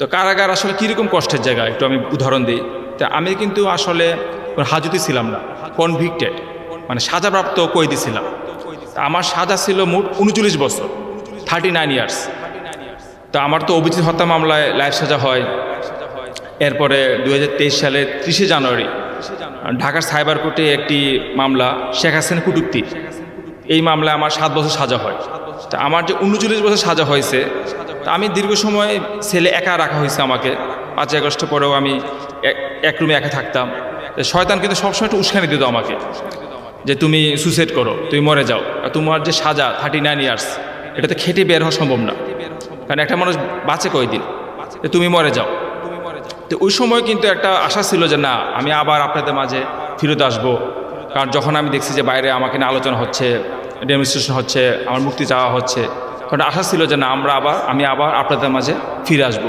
তো কারাগার আসলে কীরকম কষ্টের জায়গা? একটু আমি উদাহরণ দিই। তা আমি কিন্তু আসলে হাজতে ছিলাম না কনভিক্টেড মানে সাজাপ্রাপ্ত কয়েদি ছিলাম। আমার সাজা ছিল মোট উনচল্লিশ বছর থার্টি নাইন ইয়ার্স তো আমার তো অভিজিৎ হত্যা মামলায় লাইফ সাজা হয়। এরপরে দু সালে ত্রিশে জানুয়ারি, ঢাকার সাইবার কোর্টে একটি মামলা, শেখ হাসিনা কুটুক্তি। এই মামলায় আমার সাত বছর সাজা হয়। তা আমার যে উনচল্লিশ বছর সাজা হয়েছে তা আমি দীর্ঘ সময় ছেলে একা রাখা হয়েছে আমাকে। পাঁচই আগস্ট পরেও আমি এক- রুমে একা থাকতাম। শয়তান কিন্তু সবসময় একটু উস্কানি দিত আমাকে যে তুমি সুসাইড করো, তুমি মরে যাও। আর তোমার যে সাজা থার্টি নাইন ইয়ার্স এটা তো খেটে বের হওয়া সম্ভব না। কারণ একটা মানুষ বাঁচে কয়দিন? তুমি মরে যাও। তো ওই সময় কিন্তু একটা আশা ছিল যে না, আমি আবার আপনাদের মাঝে ফিরত আসব। কারণ যখন আমি দেখছি যে বাইরে আমাকে নিয়ে আলোচনা হচ্ছে ডেমনস্ট্রেশন হচ্ছে, আমার মুক্তি চাওয়া হচ্ছে তখন আশা ছিল যে না, আমরা আবার, আমি আবার আপনাদের মাঝে ফিরে আসব।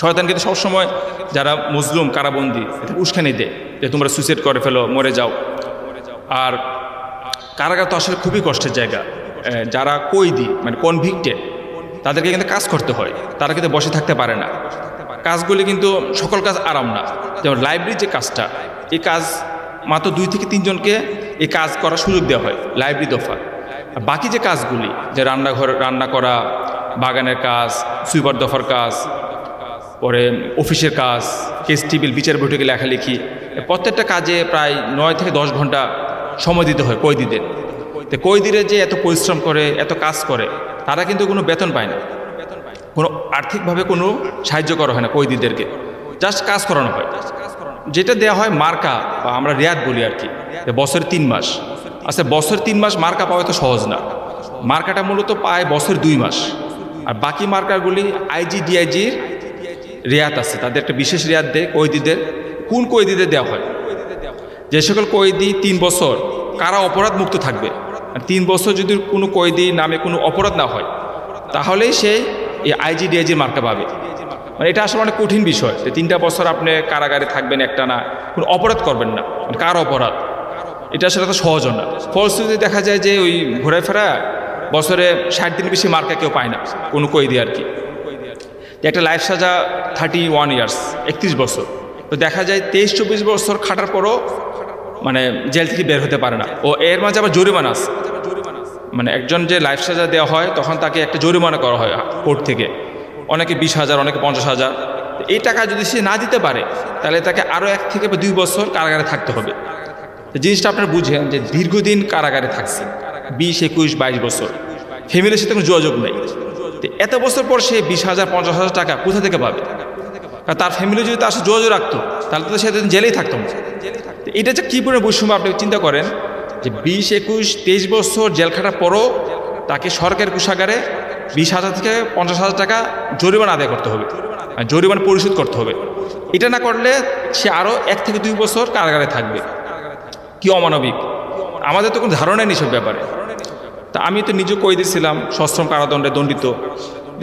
শয়তান কিন্তু সবসময় যারা মুসলুম, কারাবন্দি, এটা উস্কানি দেয় যে তোমরা সুইসাইড করে ফেলো, মরে যাও। আর কারাগার তো আসলে খুবই কষ্টের জায়গা। যারা কইদি মানে কোন কনভিক্টেড তাদেরকে কিন্তু কাজ করতে হয়। তারা কিন্তু বসে থাকতে পারে না। কাজগুলি কিন্তু সকল কাজ আরাম না। যেমন লাইব্রেরির যে কাজটা, এই কাজ মাত্র দুই থেকে তিনজনকে এই কাজ করার সুযোগ দেওয়া হয় লাইব্রেরি দফা। বাকি যে কাজগুলি, যে রান্নাঘর, রান্না করা, বাগানের কাজ, সুইপার দফার কাজ, পরে অফিসের কাজ, কেস টিবিল, বিচার বৈঠকে লেখালেখি প্রত্যেকটা কাজে প্রায় নয় থেকে দশ ঘণ্টা সময় দিতে হয় কয়েদিদের তো কয়েদিরা যে এত পরিশ্রম করে, এত কাজ করে, তারা কিন্তু কোনো বেতন পায় না। কোনো আর্থিকভাবে কোনো সাহায্য করা হয় না কয়েদিদেরকে জাস্ট কাজ করানো হয়। যেটা দেওয়া হয় মার্কা, বা আমরা রেয়াত বলি আর কি বছরে তিন মাস। আচ্ছা বছর তিন মাস মার্কা পাওয়া তো সহজ না। মার্কাটা মূলত পায় বছর দুই মাস। আর বাকি মার্কাগুলি আইজি, ডিআইজির রেয়াত আছে, তাদের একটা বিশেষ রেয়াত দেয় কয়েদিদের। কোন কয়েদিদের দেওয়া হয়? যে সকল কয়েদি তিন বছর, কারা অপরাধ মুক্ত থাকবে? আর তিন বছর যদি কোনো কয়েদি নামে কোনো অপরাধ না হয়, তাহলেই সে এই আইজি, ডিআইজির মার্কা পাবে। মানে এটা আসলে অনেক কঠিন বিষয় যে তিনটা বছর আপনি কারাগারে থাকবেন একটা না, কোনো অপরাধ করবেন না। মানে কার অপরাধ? এটা আসলে তো সহজ না। ফলশ্রুতি দেখা যায় যে ওই ঘোরায় ফেরা বছরে ষাট দিন বেশি মার্কা কেউ পায় না, কোনো কয়েদি আর কি। একটা লাইফ সাজা থার্টি ওয়ান ইয়ার্স, একত্রিশ বছর। তো দেখা যায় তেইশ চব্বিশ বছর খাটার পরও মানে জেল থেকে বের হতে পারে না। ও এর মাঝে আবার জরিমানা আছে। মানে একজন যে লাইফ সাজা দেওয়া হয়, তখন তাকে একটা জরিমানা করা হয় কোর্ট থেকে। অনেকে বিশ হাজার, অনেকে পঞ্চাশ হাজার। এই টাকা যদি সে না দিতে পারে, তাহলে তাকে আরও এক থেকে বা দুই বছর কারাগারে থাকতে হবে। জিনিসটা আপনারা বুঝেন যে দীর্ঘদিন কারাগারে থাকছে, বিশ, একুশ, বাইশ বছর। ফ্যামিলির সাথে কোনো যোগাযোগ নেই। এত বছর পর সে বিশ হাজার, পঞ্চাশ হাজার টাকা কোথা থেকে পাবে? কারণ তার ফ্যামিলি যদি তার সাথে যোগাযোগ রাখতো, তাহলে তো সে এতদিন জেলেই থাকতো। এটা যে কী পরিমাণ বৈষম্য, আপনি চিন্তা করেন যে বিশ, একুশ, তেইশ বছর জেল খাটার পরও তাকে সরকারি কোষাগারে বিশ হাজার থেকে পঞ্চাশ হাজার টাকা জরিমানা আদায় করতে হবে। আর জরিমানা পরিশোধ করতে হবে। এটা না করলে সে আরও এক থেকে দুই বছর কারাগারে থাকবে। কি অমানবিক? আমাদের তো কোনো ধারণা নেই সব ব্যাপারে। তা আমি তো নিজে কই দিয়েছিলাম সশ্রম কারাদণ্ডে দণ্ডিত।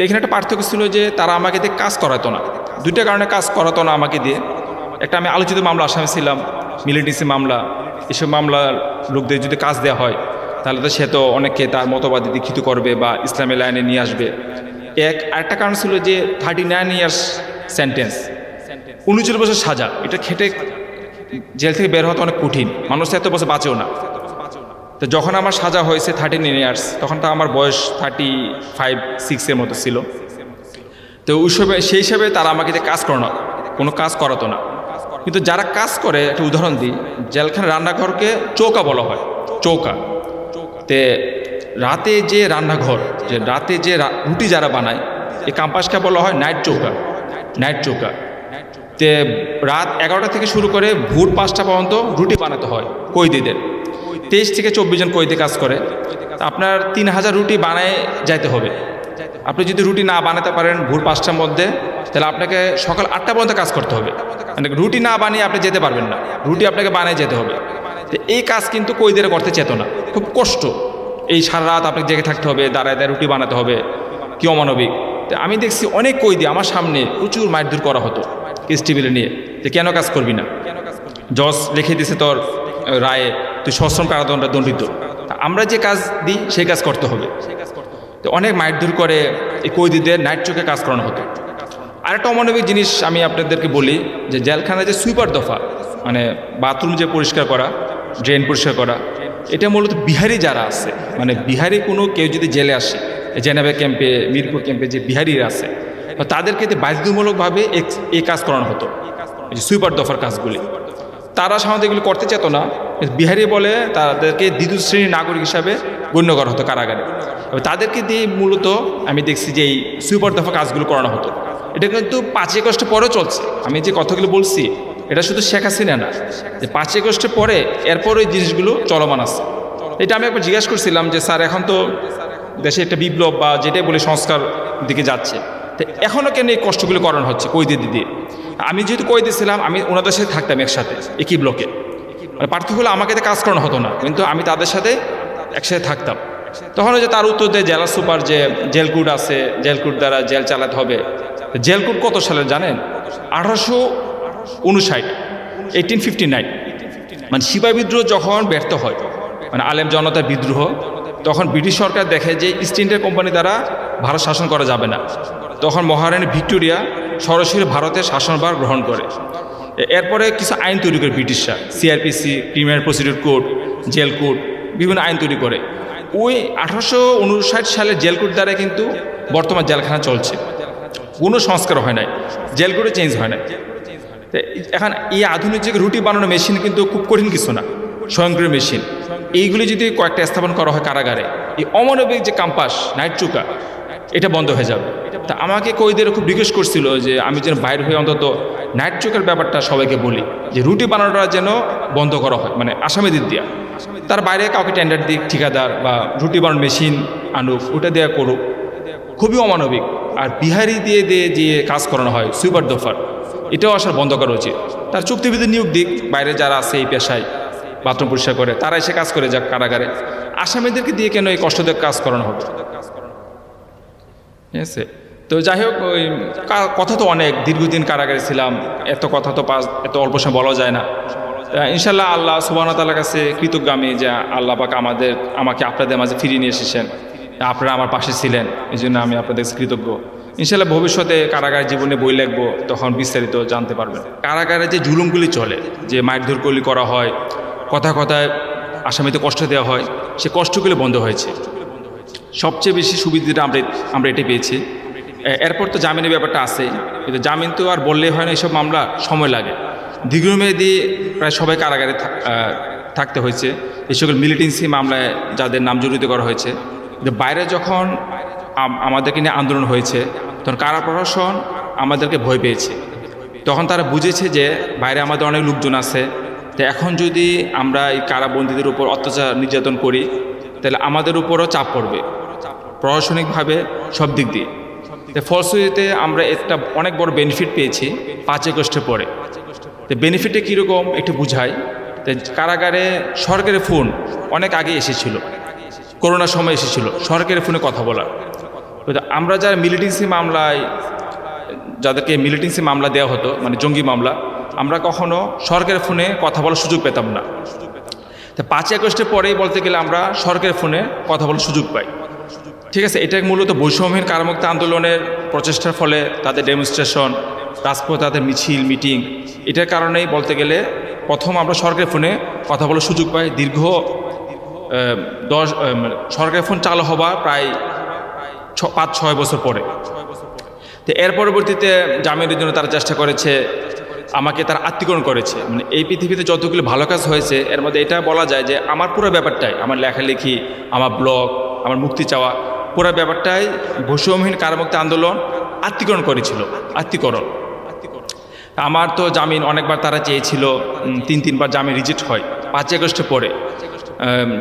এখানে একটা পার্থক্য ছিল যে তারা আমাকে দিয়ে কাজ করাতো না। দুইটা কারণে কাজ করাতো না আমাকে দিয়ে। একটা আমি আলোচিত মামলা আসামি ছিলাম, মিলিটেন্সি মামলা। এসব মামলার লোকদের যদি কাজ দেওয়া হয় তাহলে তো সে তো অনেককে তার মতবাদে দীক্ষিত করবে বা ইসলামের লাইনে নিয়ে আসবে। এক, আরেকটা কারণ ছিল যে থার্টি নাইন ইয়ার্স সেন্টেন্স উনচল্লিশ বছর সাজা, এটা খেটে জেল থেকে বের হওয়া তো অনেক কঠিন, মানুষ এত বছর বাঁচেও না। তো যখন আমার সাজা হয়েছে থার্টি নাইন ইয়ার্স তখন তো আমার বয়স থার্টি ফাইভ সিক্সের মতো ছিল। তো ওই সেই হিসাবে তারা আমাকে যে কাজ করানো কোনো কাজ করাতো না। কিন্তু যারা কাজ করে, একটা উদাহরণ দিই, জেলখানা রান্নাঘরকে চৌকা বলা হয়, চৌকা। তে রাতে যে রান্নাঘর, যে রাতে যে রুটি যারা বানায় এই কাম্পাসকে বলা হয় নাইট চৌকা নাইট চৌকা। তে রাত এগারোটা থেকে শুরু করে ভোর পাঁচটা পর্যন্ত রুটি বানাতে হয় কয়েদিদের তেইশ থেকে চব্বিশ জন কয়েদি কাজ করে। আপনার তিন হাজার রুটি বানায় যাইতে হবে। আপনি যদি রুটি না বানাতে পারেন ভোর পাঁচটার মধ্যে, তাহলে আপনাকে সকাল আটটা পর্যন্ত কাজ করতে হবে। মানে রুটি না বানিয়ে আপনি যেতে পারবেন না। রুটি আপনাকে বানিয়ে যেতে হবে। এই কাজ কিন্তু কইদের করতে চেত না। খুব কষ্ট। এই সারা রাত আপনাকে জেগে থাকতে হবে, দাঁড়ায় দাঁড়ায় রুটি বানাতে হবে। কি অমানবিক? তো আমি দেখছি অনেক কৈদি আমার সামনে প্রচুর মারধর করা হতো কেস টেবিলে নিয়ে। যে কেন কাজ করবি না? জজ লিখে দিছে তোর রায়ে, তুই সশ্রম কারাদণ্ড দণ্ডিত। আমরা যে কাজ দিই, সেই কাজ করতে হবে। তো অনেক মারধর করে এই কৈদিদের নাইট চোখে কাজ করানো হতো। আরেকটা অমানবিক জিনিস আমি আপনাদেরকে বলি, যে জেলখানায় যে সুইপার দফা মানে বাথরুম যে পরিষ্কার করা ড্রেন পরিষ্কার করা। এটা মূলত বিহারি যারা আছে মানে বিহারি কোনো কেউ যদি জেলে আসে জেনেভা ক্যাম্পে, মিরপুর ক্যাম্পে যে বিহারিরা আছে তাদেরকে বাধ্যতামূলকভাবে এই কাজ করানো হতো সুইপার দফার কাজগুলি। তারা সাধারণত এগুলো করতে চেত না। বিহারি বলে তাদেরকে দ্বিতীয় শ্রেণির নাগরিক হিসাবে গণ্য করা হতো কারাগারে। তাদেরকে দিয়ে মূলত আমি দেখছি যে এই সুইপার দফা কাজগুলো করানো হতো। এটা কিন্তু পাঁচ আগস্ট পরেও চলছে। আমি যে কথাগুলো বলছি এটা শুধু শেখ হাসিনা না, যে পাঁচ আগস্টের পরে এরপর ওই জিনিসগুলো চলমান আছে। এটা আমি একবার জিজ্ঞাসা করছিলাম যে, স্যার, এখন তো দেশে একটা বিপ্লব বা যেটাই বলে সংস্কার দিকে যাচ্ছে, তো এখনও কেন এই কষ্টগুলো করানো হচ্ছে কৈদি দিয়ে আমি যেহেতু কৈদি ছিলাম, আমি ওনাদের সাথে থাকতাম একসাথে, একই ব্লকে। মানে পার্থক্য হলো আমাকে কাজ করানো হতো না, কিন্তু আমি তাদের সাথে একসাথে থাকতাম। তখন যে তার উত্তর দেয়, জেলা সুপার যে জেলকুট আছে, জেলকুট দ্বারা জেল চালাতে হবে। জেলকুট কত সালে জানেন? আঠারোশো উনষাট এইটিন ফিফটি নাইন মানে শিবা বিদ্রোহ যখন ব্যর্থ হয় মানে আলেম জনতার বিদ্রোহ, তখন ব্রিটিশ সরকার দেখে যে ইস্ট ইন্ডিয়া কোম্পানি দ্বারা ভারত শাসন করা যাবে না। তখন মহারানী ভিক্টোরিয়া সরাসরি ভারতের শাসনভার গ্রহণ করে। এরপরে কিছু আইন তৈরি করে ব্রিটিশরা CrPC criminal procedure code jail code বিভিন্ন আইন তৈরি করে। ওই আঠারোশো উনষাট সালের জেল কোড দ্বারা কিন্তু বর্তমান জেলখানা চলছে। কোনো সংস্কার হয় নাই। জেল কোডে চেঞ্জ হয় নাই। তো এখন এই আধুনিক যুগে রুটি বানানোর মেশিন কিন্তু খুব কঠিন কিছু না, স্বয়ংক্রিয় মেশিন এইগুলি যদি কয়েকটা স্থাপন করা হয় কারাগারে, এই অমানবিক যে কাম্পাস নাইট এটা বন্ধ হয়ে যাবে। তা আমাকে কইদের খুব রিকোয়েস্ট করছিল যে আমি যেন বাইরে হয়ে অন্তত নাইট ব্যাপারটা সবাইকে বলি, যে রুটি বানানোটা যেন বন্ধ করা হয় মানে আসামিদের দিয়া। তার বাইরে কাউকে টেন্ডার দিক ঠিকাদার বা রুটি বানানোর মেশিন আনুক, ওটা দেওয়া করুক। খুবই অমানবিক। আর বিহারি দিয়ে দিয়ে দিয়ে কাজ করানো হয় সুইপার দফার এটাও আসার বন্ধ করা উচিত। তার চুক্তিভিত্তিক নিয়োগ দিক, বাইরে যারা আছে এই পেশায় বাথরুম পরিষ্কার করে তারা এসে কাজ করে যাক কারাগারে। আসামিদেরকে দিয়ে কেন এই কষ্টদায়ক কাজ করানো হবে ঠিক আছে? তো যাই হোক, ওই কথা তো অনেক, দীর্ঘদিন কারাগারে ছিলাম, এত কথা তো পাস, এত অল্প সময় বলা যায় না। ইনশাল্লাহ আল্লাহ সুবাহ তালার কাছে কৃতজ্ঞ আমি যে আল্লাহ পাক আমাদের, আমাকে আপনাদের মাঝে ফিরিয়ে নিয়ে এসেছেন। আপনারা আমার পাশে ছিলেন এই জন্য আমি আপনাদের কৃতজ্ঞ। ইনশাল্লাহ ভবিষ্যতে কারাগার জীবনে বই লিখব, তখন বিস্তারিত জানতে পারবেন। কারাগারে যে জুলুমগুলি চলে, যে মারধরগুলি করা হয়, কথা কথায় আসামিতে কষ্ট দেওয়া হয়, সে কষ্টগুলি বন্ধ হয়েছে। সবচেয়ে বেশি সুবিধাটা আমরা আমরা এটি পেয়েছি। এরপর তো জামিনের ব্যাপারটা আছে, কিন্তু জামিন তো আর বললেই হয় না এইসব মামলা সময় লাগে। দীর্ঘমেয়াদী প্রায় সবাই কারাগারে থাক- থাকতে হয়েছে। এই সকল মিলিটেন্সি মামলায় যাদের নাম জড়িত করা হয়েছে। বাইরে যখন আমাদেরকে নিয়ে আন্দোলন হয়েছে তখন কারা প্রশাসন আমাদেরকে ভয় পেয়েছে। তখন তারা বুঝেছে যে বাইরে আমাদের অনেক লোকজন আছে। তো এখন যদি আমরা এই কারাবন্দীদের উপর অত্যাচার নির্যাতন করি, তাহলে আমাদের উপরও চাপ পড়বে। প্রশাসনিকভাবে সব দিক দিয়ে। তো ফলশ্রুতিতে আমরা একটা অনেক বড় বেনিফিট পেয়েছি পাঁচ আগস্টের পরে। তো বেনিফিটে কীরকম একটু বুঝাই। তো কারাগারে সরকারি ফোন অনেক আগে এসেছিল। করোনার সময় এসেছিল। সরকারি ফোনে কথা বলার। তো আমরা যারা মিলিটেন্সি মামলায়, যাদেরকে মিলিটেন্সি মামলা দেওয়া হতো মানে জঙ্গি মামলা, আমরা কখনো সরকারের ফোনে কথা বলার সুযোগ পেতাম না। তো পাঁচই আগস্টের পরেই বলতে গেলে আমরা সরকারের ফোনে কথা বলার সুযোগ পাই। ঠিক আছে, এটা মূলত বৈষম্যহীন কারামুক্ত আন্দোলনের প্রচেষ্টার ফলে তাদের ডেমনস্ট্রেশন রাজপথে তাদের মিছিল মিটিং এটার কারণেই বলতে গেলে প্রথম আমরা সরকারের ফোনে কথা বলার সুযোগ পাই। দীর্ঘ দশ মানে ফোন চালু হবার প্রায় পাঁচ, ছয় বছর পরে। তো এর পরবর্তীতে জামিনের জন্য তারা চেষ্টা করেছে, আমাকে তারা আত্মীকরণ করেছে। মানে এই পৃথিবীতে যতগুলো ভালো কাজ হয়েছে, এর মধ্যে এটা বলা যায় যে আমার পুরো ব্যাপারটাই, আমার লেখালেখি, আমার ব্লগ, আমার মুক্তি চাওয়া, পুরো ব্যাপারটাই বৈষম্যহীন কারামুক্ত আন্দোলন আত্মীকরণ করেছিল আত্মীকরণ আমার তো জামিন অনেকবার তারা চেয়েছিল তিন, তিনবার জামিন রিজেক্ট হয়, পাঁচই আগস্টে পরে।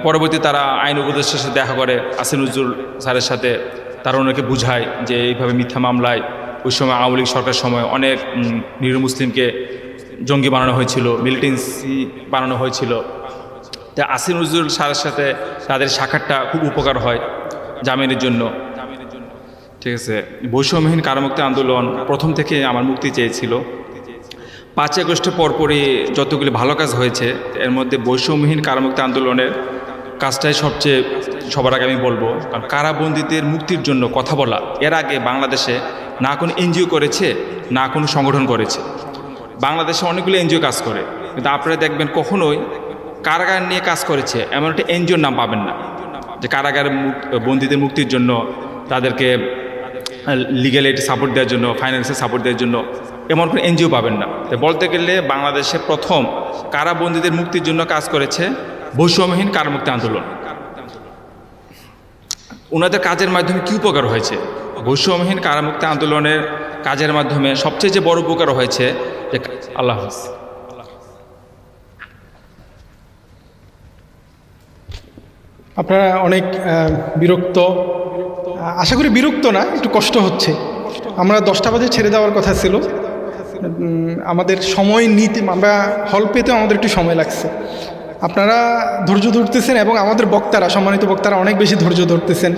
পরবর্তী তারা আইন উপদেষ্টার সাথে দেখা করে, আসিনুজ্জুল স্যারের সাথে তারা ওনাকে বুঝায় যে এইভাবে মিথ্যা মামলায় ওই সময় আওয়ামী লীগ সরকার সময় অনেক নিরীহ মুসলিমকে জঙ্গি বানানো হয়েছিল মিলিটেন্সি বানানো হয়েছিল। তা আসিনুজ্জুল স্যারের সাথে তাদের সাক্ষাৎটা খুব উপকার হয় জামিনের জন্য। ঠিক আছে, বৈষম্যহীন কারামুক্তি আন্দোলন প্রথম থেকে আমার মুক্তি চেয়েছিল। পাঁচ আগস্টের পরপরই যতগুলি ভালো কাজ হয়েছে, এর মধ্যে বৈষম্যহীন কারামুক্তি আন্দোলনের কাজটাই সবচেয়ে সবার আগে আমি বলব, কারণ কারাবন্দীদের মুক্তির জন্য কথা বলা, এর আগে বাংলাদেশে না কোনো এনজিও করেছে, না কোনো সংগঠন করেছে। বাংলাদেশে অনেকগুলো এনজিও কাজ করে, কিন্তু আপনারা দেখবেন কখনোই কারাগার নিয়ে কাজ করেছে, এমন একটা এনজিওর নাম পাবেন না। যে কারাগার বন্দীদের মুক্তির জন্য, তাদেরকে লিগ্যালিটি সাপোর্ট দেওয়ার জন্য ফাইন্যান্সিয়াল সাপোর্ট দেওয়ার জন্য এমন কোনো এনজিও পাবেন না। তো বলতে গেলে বাংলাদেশে প্রথম কারাবন্দীদের মুক্তির জন্য কাজ করেছে বৈষম্যহীন কারামুক্তি আন্দোলন। ওনাদের কাজের মাধ্যমে কী উপকার হয়েছে? বৈষম্যহীন কারামুক্তি আন্দোলনের কাজের মাধ্যমে সবচেয়ে যে বড় উপকার হয়েছে যে আল্লাহ হাফিজ। আপনারা অনেক বিরক্ত। আশা করি বিরক্ত না একটু কষ্ট হচ্ছে। আমরা দশটা বাজে ছেড়ে দেওয়ার কথা ছিল। আমাদের সময় নিতে আমরা হল পেতে আমাদের একটু সময় লাগছে। আপনারা ধৈর্য ধরতেছেন এবং আমাদের বক্তারা, সম্মানিত বক্তারা অনেক বেশি ধৈর্য ধরতেছেন।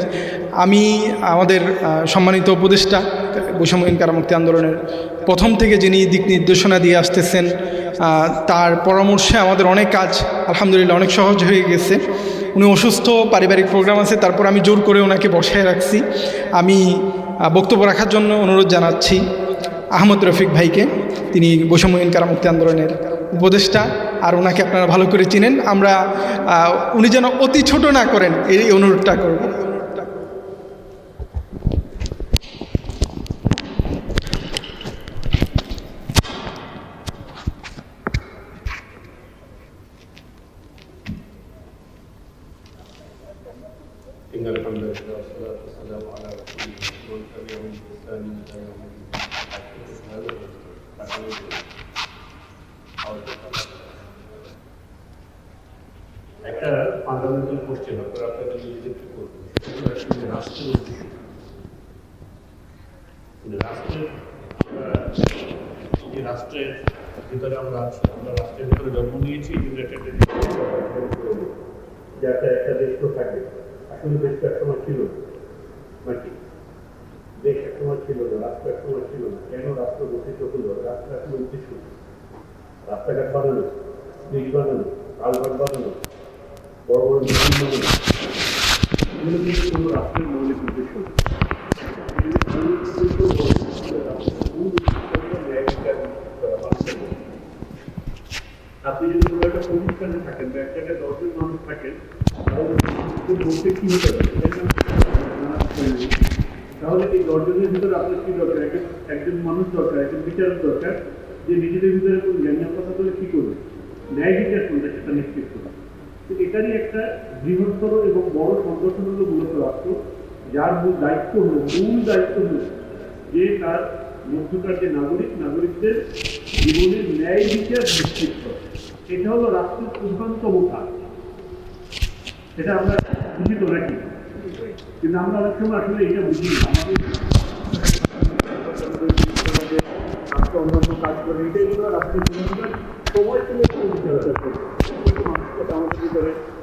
আমি, আমাদের সম্মানিত উপদেষ্টা বৈষম্যহীন কারামুক্তি আন্দোলনের প্রথম থেকে যিনি দিক নির্দেশনা দিয়ে আসতেছেন তার পরামর্শে আমাদের অনেক কাজ আলহামদুলিল্লাহ অনেক সহজ হয়ে গেছে। উনি অসুস্থ, পারিবারিক প্রোগ্রাম আছে, তারপর আমি জোর করে ওনাকে বসায় রাখছি। আমি বক্তব্য রাখার জন্য অনুরোধ জানাচ্ছি আহমদ রফিক ভাইকে। তিনি বৈষম্যহীন কারামুক্তি আন্দোলনের উপদেষ্টা। আর ওনাকে আপনারা ভালো করে চিনেন আমরা আহ, উনি যেন অতি ছোট না করেন এই অনুরোধটা করব إن الحمد لله والصلاة والسلام على رسول الله ومن تبعهم بإحسان إلى يوم الدين. ফান্ডামেন্টাল কোশ্চেন আপনারা আপনাদের নিজেদেরকে করবেন রাষ্ট্রের মানে রাষ্ট্রের ভিতরে আমরা আমরা রাষ্ট্রের ভিতরে জন্ম নিয়েছি কিন্তু একটা একটা দেশ তো থাকে আসলে দেশ তো একসময় ছিল দেশ একসময় ছিল না রাষ্ট্র একসময় ছিল না কেন রাষ্ট্র গঠিত হলো রাষ্ট্র এখন উদ্দেশ্য কি? রাস্তাঘাট বানানো ব্রিজ বানানো কালঘাট বানানো বড় কি হতে তাহলে এই দশজনের ভিতরে আপনার কি দরকার? একজন মানুষ দরকার, একজন বিচারক দরকার, যে নিজেদের ভিতরে কোনো জ্ঞান কথা বলে কি করবে? ন্যায় বিচার কোনটা সেটা নিশ্চিত করবে। তো এটারই একটা বৃহত্তর এবং বড় সংগঠন হলো মূলত রাষ্ট্র, যার মূল দায়িত্ব হলো, মূল দায়িত্ব হলো যে তার মধ্যকার যে নাগরিক, নাগরিকদের জীবনের ন্যায় বিচার নিশ্চিত করে। এটা হলো রাষ্ট্রের প্রধানতম কাজ। এটা আমরা বুঝি তো নাকি? কিন্তু আমরা অনেক সময় আসলে এটা বুঝি আমাদের অন্যান্য কাজ করে, এটাই হলো রাষ্ট্রের সময় তুমি একটু